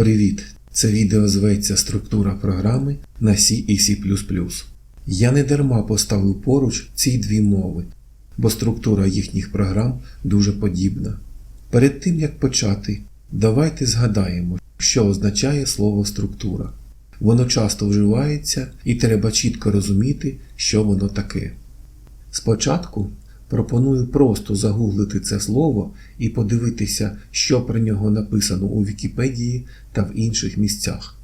Привіт! Це відео зветься Структура програми на C і C. Я не дарма поставив поруч ці дві мови, бо структура їхніх програм дуже подібна. Перед тим як почати, давайте згадаємо, що означає слово структура. Воно часто вживається і треба чітко розуміти, що воно таке. Спочатку пропоную просто загуглити це слово і подивитися, що про нього написано у Вікіпедії та в інших місцях.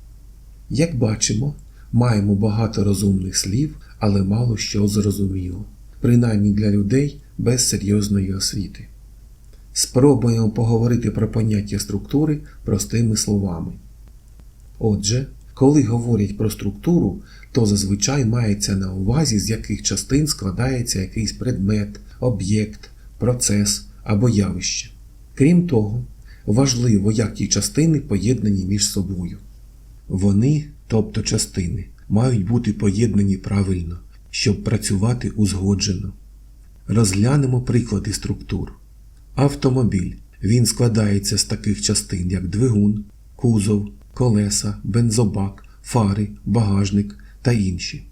Як бачимо, маємо багато розумних слів, але мало що зрозуміло, принаймні для людей без серйозної освіти. Спробуємо поговорити про поняття структури простими словами. Отже, коли говорять про структуру, то зазвичай мається на увазі, з яких частин складається якийсь предмет, об'єкт, процес або явище. Крім того, важливо, як ті частини поєднані між собою. Вони, тобто частини, мають бути поєднані правильно, щоб працювати узгоджено. Розглянемо приклади структур. Автомобіль. Він складається з таких частин, як двигун, кузов, колеса, бензобак, фари, багажник та інші.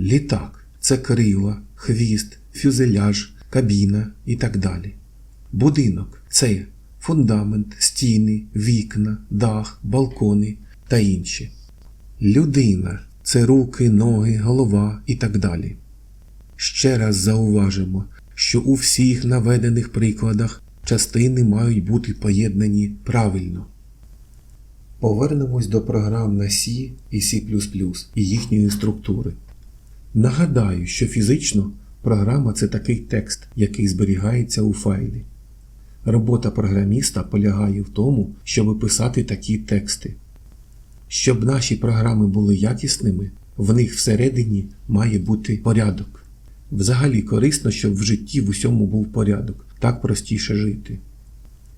Літак це крила, хвіст, фюзеляж, кабіна і так далі. Будинок це фундамент, стіни, вікна, дах, балкони та інші. Людина це руки, ноги, голова і так далі. Ще раз зауважимо, що у всіх наведених прикладах частини мають бути поєднані правильно. Повернемось до програм на C і C і їхньої структури. Нагадаю, що фізично програма це такий текст, який зберігається у файлі. Робота програміста полягає в тому, щоб писати такі тексти. Щоб наші програми були якісними, в них всередині має бути порядок. Взагалі корисно, щоб в житті в усьому був порядок, так простіше жити.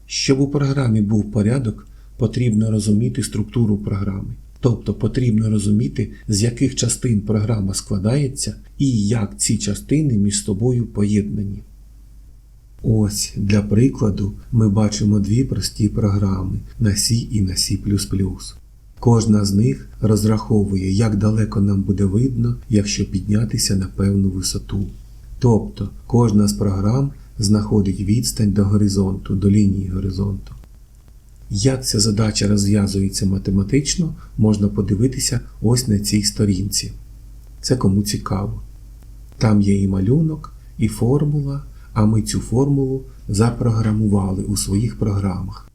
Щоб у програмі був порядок, потрібно розуміти структуру програми. Тобто потрібно розуміти, з яких частин програма складається і як ці частини між собою поєднані. Ось для прикладу ми бачимо дві прості програми на C і на C. Кожна з них розраховує, як далеко нам буде видно, якщо піднятися на певну висоту. Тобто кожна з програм знаходить відстань до горизонту, до лінії горизонту. Як ця задача розв'язується математично, можна подивитися ось на цій сторінці. Це кому цікаво. Там є і малюнок, і формула, а ми цю формулу запрограмували у своїх програмах.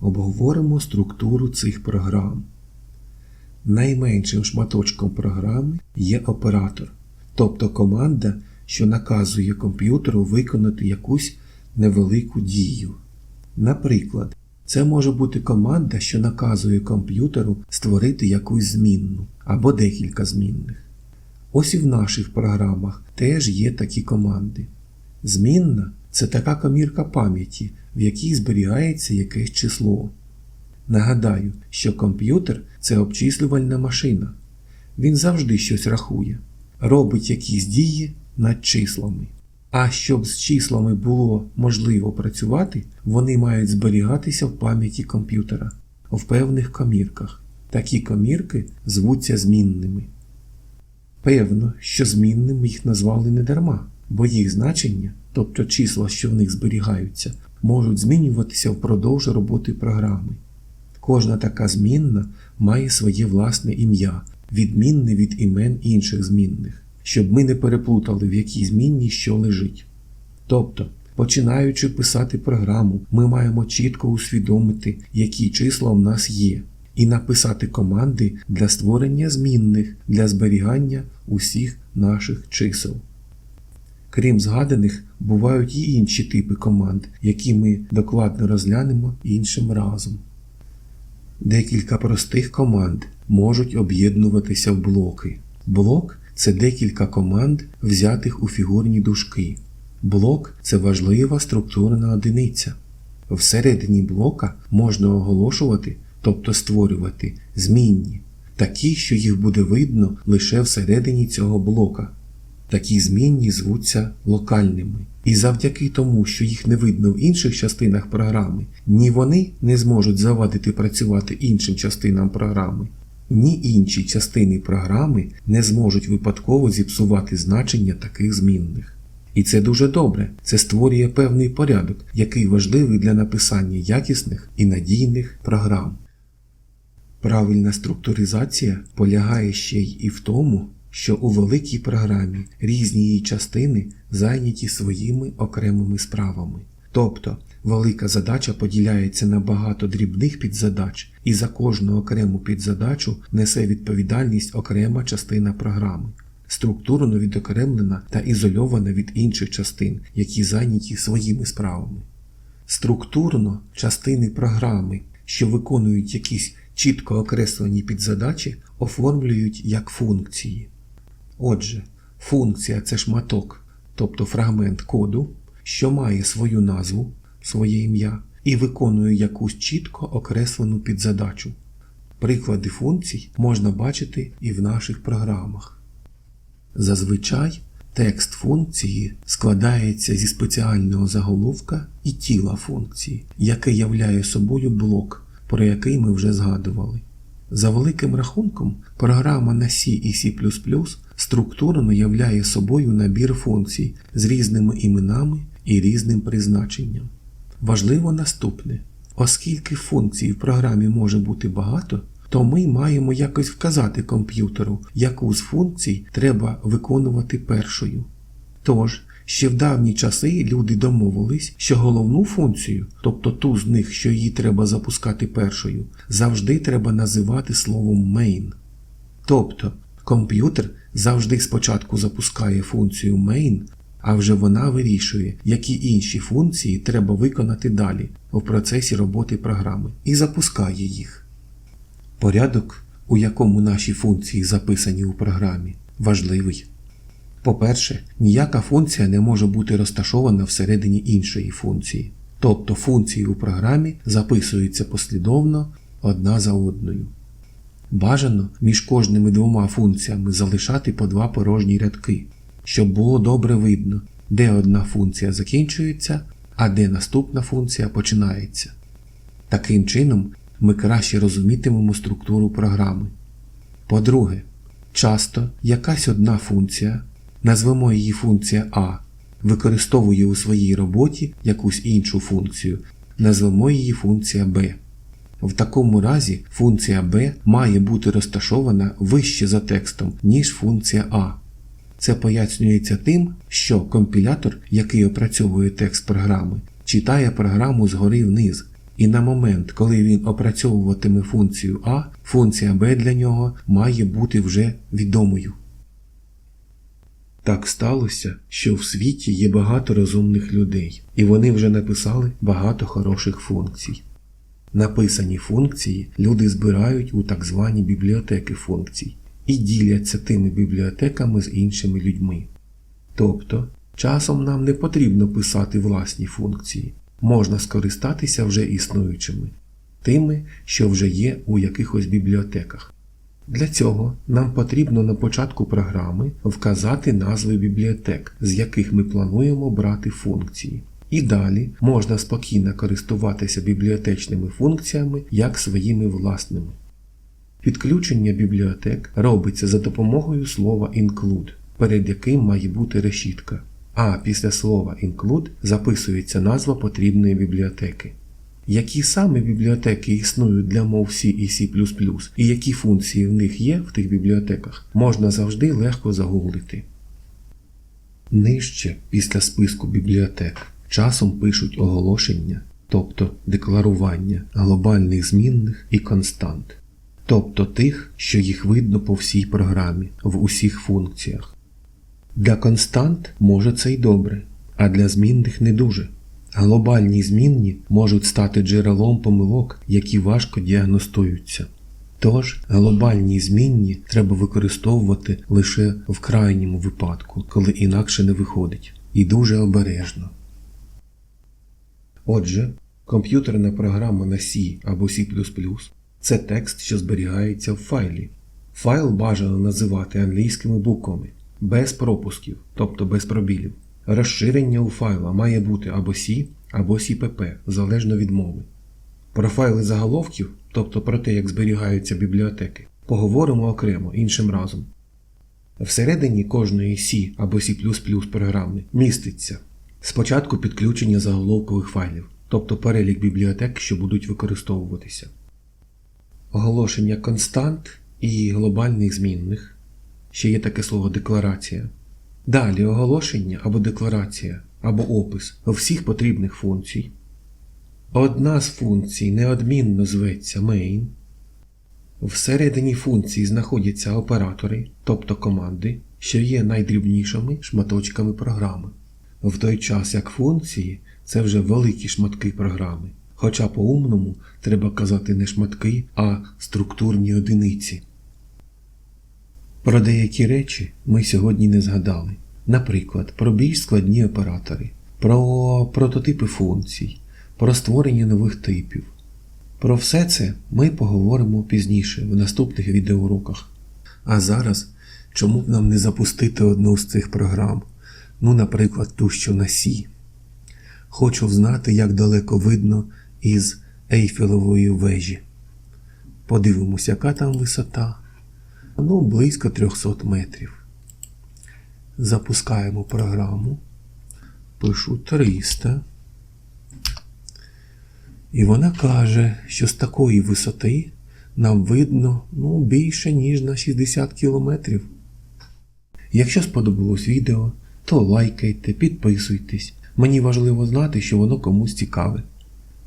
Обговоримо структуру цих програм. Найменшим шматочком програми є оператор, тобто команда, що наказує комп'ютеру виконати якусь невелику дію. Наприклад, це може бути команда, що наказує комп'ютеру створити якусь змінну або декілька змінних. Ось і в наших програмах теж є такі команди. Змінна це така комірка пам'яті, в якій зберігається якесь число. Нагадаю, що комп'ютер це обчислювальна машина. Він завжди щось рахує, робить якісь дії над числами. А щоб з числами було можливо працювати, вони мають зберігатися в пам'яті комп'ютера в певних комірках. Такі комірки звуться змінними. Певно, що змінними їх назвали не дарма, бо їх значення, тобто числа, що в них зберігаються, можуть змінюватися впродовж роботи програми. Кожна така змінна має своє власне ім'я, відмінне від імен інших змінних щоб ми не переплутали, в якій змінній що лежить. Тобто, починаючи писати програму, ми маємо чітко усвідомити, які числа в нас є, і написати команди для створення змінних для зберігання усіх наших чисел. Крім згаданих, бувають і інші типи команд, які ми докладно розглянемо іншим разом. Декілька простих команд можуть об'єднуватися в блоки. Блок це декілька команд, взятих у фігурні дужки. Блок це важлива структурна одиниця. Всередині блока можна оголошувати, тобто створювати, змінні, такі, що їх буде видно лише всередині цього блока. Такі змінні звуться локальними, І завдяки тому, що їх не видно в інших частинах програми, ні вони не зможуть завадити працювати іншим частинам програми, ні інші частини програми не зможуть випадково зіпсувати значення таких змінних. І це дуже добре. Це створює певний порядок, який важливий для написання якісних і надійних програм. Правильна структуризація полягає ще й і в тому, що у великій програмі різні її частини зайняті своїми окремими справами. Тобто велика задача поділяється на багато дрібних підзадач, і за кожну окрему підзадачу несе відповідальність окрема частина програми, структурно відокремлена та ізольована від інших частин, які зайняті своїми справами. Структурно частини програми, що виконують якісь чітко окреслені підзадачі, оформлюють як функції. Отже, функція це шматок, тобто фрагмент коду, що має свою назву, своє ім'я, і виконує якусь чітко окреслену підзадачу. Приклади функцій можна бачити і в наших програмах. Зазвичай текст функції складається зі спеціального заголовка і тіла функції, яке являє собою блок, про який ми вже згадували. За великим рахунком, програма на C і C структурно являє собою набір функцій з різними іменами і різним призначенням. Важливо наступне: оскільки функцій в програмі може бути багато, то ми маємо якось вказати комп'ютеру, яку з функцій треба виконувати першою. Тож, ще в давні часи люди домовились, що головну функцію, тобто ту з них, що її треба запускати першою, завжди треба називати словом main. Тобто, комп'ютер завжди спочатку запускає функцію main, а вже вона вирішує, які інші функції треба виконати далі в процесі роботи програми, і запускає їх. Порядок, у якому наші функції записані у програмі, важливий. По-перше, ніяка функція не може бути розташована всередині іншої функції. Тобто функції у програмі записуються послідовно одна за одною. Бажано між кожними двома функціями залишати по два порожні рядки, щоб було добре видно, де одна функція закінчується, а де наступна функція починається. Таким чином, ми краще розумітимемо структуру програми. По-друге, часто якась одна функція, назвемо її функція А, використовує у своїй роботі якусь іншу функцію, назвемо її функція Б. В такому разі функція b має бути розташована вище за текстом, ніж функція А. Це пояснюється тим, що компілятор, який опрацьовує текст програми, читає програму згори вниз, і на момент, коли він опрацьовуватиме функцію А, функція b для нього має бути вже відомою. Так сталося, що в світі є багато розумних людей, і вони вже написали багато хороших функцій. Написані функції люди збирають у так звані бібліотеки функцій і діляться тими бібліотеками з іншими людьми. Тобто, часом нам не потрібно писати власні функції, можна скористатися вже існуючими, тими, що вже є у якихось бібліотеках. Для цього нам потрібно на початку програми вказати назви бібліотек, з яких ми плануємо брати функції. І далі можна спокійно користуватися бібліотечними функціями як своїми власними. Підключення бібліотек робиться за допомогою слова include, перед яким має бути решітка, а після слова include записується назва потрібної бібліотеки. Які саме бібліотеки існують для мов C і C і які функції в них є в тих бібліотеках, можна завжди легко загуглити. Нижче після списку бібліотек часом пишуть оголошення, тобто декларування глобальних змінних і констант, тобто тих, що їх видно по всій програмі в усіх функціях. Для констант може це й добре, а для змінних не дуже. Глобальні змінні можуть стати джерелом помилок, які важко діагностуються. Тож глобальні змінні треба використовувати лише в крайньому випадку, коли інакше не виходить, і дуже обережно. Отже, комп'ютерна програма на C або C це текст, що зберігається в файлі. Файл бажано називати англійськими буквами, без пропусків, тобто без пробілів. Розширення у файла має бути або C, або CPP, залежно від мови. Про файли заголовків, тобто про те, як зберігаються бібліотеки, поговоримо окремо іншим разом. Всередині кожної C або C програми міститься спочатку підключення заголовкових файлів, тобто перелік бібліотек, що будуть використовуватися, оголошення констант і глобальних змінних, ще є таке слово декларація. Далі оголошення або декларація, або опис всіх потрібних функцій. Одна з функцій неодмінно зветься main. Всередині функції знаходяться оператори, тобто команди, що є найдрібнішими шматочками програми. В той час як функції це вже великі шматки програми. Хоча по-умному треба казати не шматки, а структурні одиниці. Про деякі речі ми сьогодні не згадали. Наприклад, про більш складні оператори, про прототипи функцій, про створення нових типів. Про все це ми поговоримо пізніше в наступних відеоуроках. А зараз, чому б нам не запустити одну з цих програм? Ну, наприклад, ту, що на Сі. Хочу знати, як далеко видно із Ейфелевої вежі. Подивимось, яка там висота. Ну, близько 300 метрів. Запускаємо програму. Пишу 300. І вона каже, що з такої висоти нам видно ну, більше, ніж на 60 кілометрів. Якщо сподобалось відео, то лайкайте, підписуйтесь. Мені важливо знати, що воно комусь цікаве.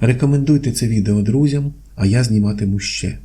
Рекомендуйте це відео друзям, а я зніматиму ще.